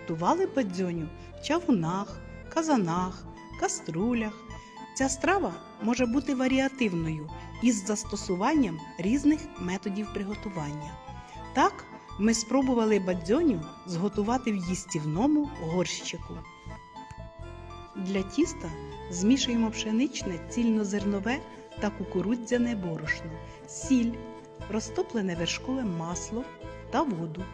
Готували бадзьоню в чавунах, казанах, каструлях. Ця страва може бути варіативною із застосуванням різних методів приготування. Так, ми спробували бадзьоню зготувати в їстівному горщику. Для тіста змішуємо пшеничне, цільнозернове та кукурудзяне борошно, сіль, розтоплене вершкове масло та воду.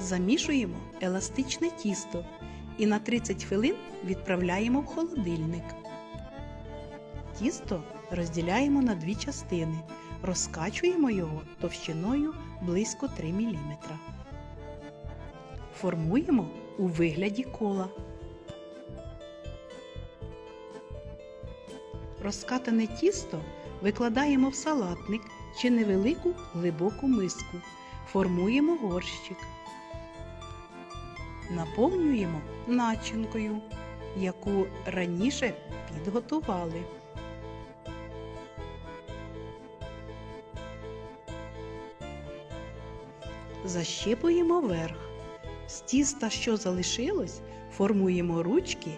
Замішуємо еластичне тісто і на 30 хвилин відправляємо в холодильник. Тісто розділяємо на дві частини, розкачуємо його товщиною близько 3 мм. Формуємо у вигляді кола. Розкатане тісто викладаємо в салатник чи невелику глибоку миску. Формуємо горщик. Наповнюємо начинкою, яку раніше підготували. Защипуємо верх. З тіста, що залишилось, формуємо ручки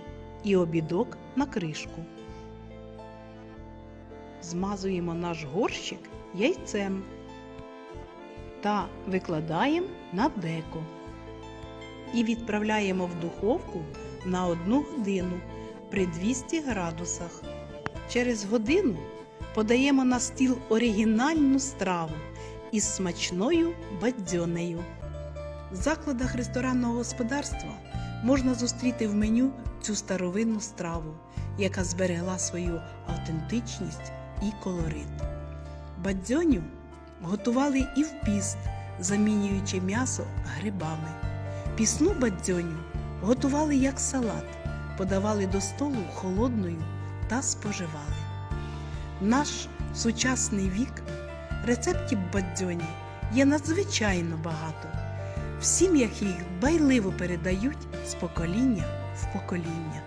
і обідок на кришку. Змазуємо наш горщик яйцем та викладаємо на деко і відправляємо в духовку на 1 годину при 200 градусах. Через годину подаємо на стіл оригінальну страву із смачною бадзьонею. В закладах ресторанного господарства можна зустріти в меню цю старовинну страву, яка зберегла свою автентичність і колорит. Бадзьоню готували і в піст, замінюючи м'ясо грибами. Пісну бадзьоню готували як салат, подавали до столу холодною та споживали. Наш сучасний вік рецептів бадзьоні є надзвичайно багато. В сім'ях їх байливо передають з покоління в покоління.